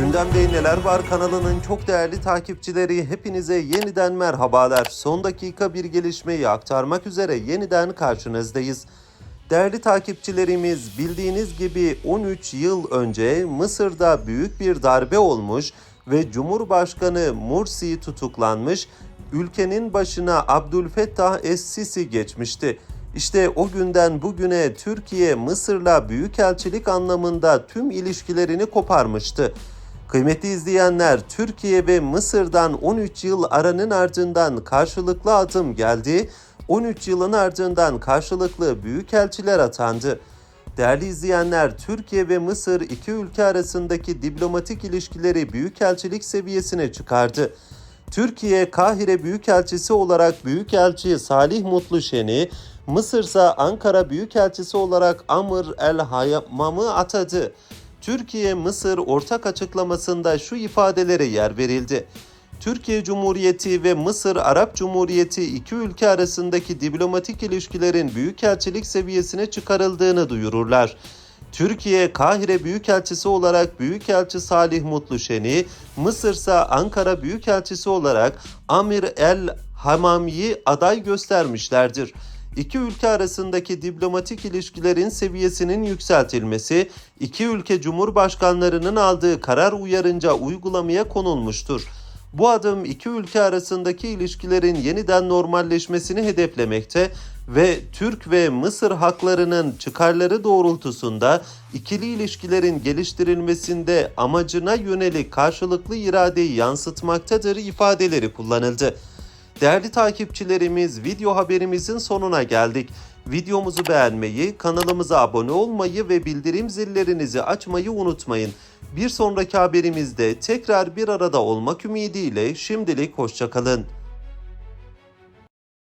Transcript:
Gündemde neler var kanalının çok değerli takipçileri hepinize yeniden merhabalar. Son dakika bir gelişmeyi aktarmak üzere yeniden karşınızdayız. Değerli takipçilerimiz bildiğiniz gibi 13 yıl önce Mısır'da büyük bir darbe olmuş ve Cumhurbaşkanı Mursi tutuklanmış, ülkenin başına Abdülfettah Es-Sisi geçmişti. İşte o günden bugüne Türkiye Mısır'la büyükelçilik anlamında tüm ilişkilerini koparmıştı. Kıymetli izleyenler, Türkiye ve Mısır'dan 13 yıl aranın ardından karşılıklı adım geldi. 13 yılın ardından karşılıklı büyükelçiler atandı. Değerli izleyenler, Türkiye ve Mısır iki ülke arasındaki diplomatik ilişkileri büyükelçilik seviyesine çıkardı. Türkiye Kahire Büyükelçisi olarak Büyükelçi Salih Mutluşen'i, Mısır ise Ankara Büyükelçisi olarak Amr El Hayyam'ı atadı. Türkiye-Mısır ortak açıklamasında şu ifadelere yer verildi. Türkiye Cumhuriyeti ve Mısır Arap Cumhuriyeti iki ülke arasındaki diplomatik ilişkilerin büyükelçilik seviyesine çıkarıldığını duyururlar. Türkiye Kahire Büyükelçisi olarak Büyükelçi Salih Mutluşen'i, Mısır ise Ankara Büyükelçisi olarak Amir El Hamami'yi aday göstermişlerdir. İki ülke arasındaki diplomatik ilişkilerin seviyesinin yükseltilmesi, iki ülke cumhurbaşkanlarının aldığı karar uyarınca uygulamaya konulmuştur. Bu adım iki ülke arasındaki ilişkilerin yeniden normalleşmesini hedeflemekte ve Türk ve Mısır haklarının çıkarları doğrultusunda ikili ilişkilerin geliştirilmesinde amacına yönelik karşılıklı iradeyi yansıtmaktadır ifadeleri kullanıldı. Değerli takipçilerimiz video haberimizin sonuna geldik. Videomuzu beğenmeyi, kanalımıza abone olmayı ve bildirim zillerinizi açmayı unutmayın. Bir sonraki haberimizde tekrar bir arada olmak ümidiyle şimdilik hoşçakalın.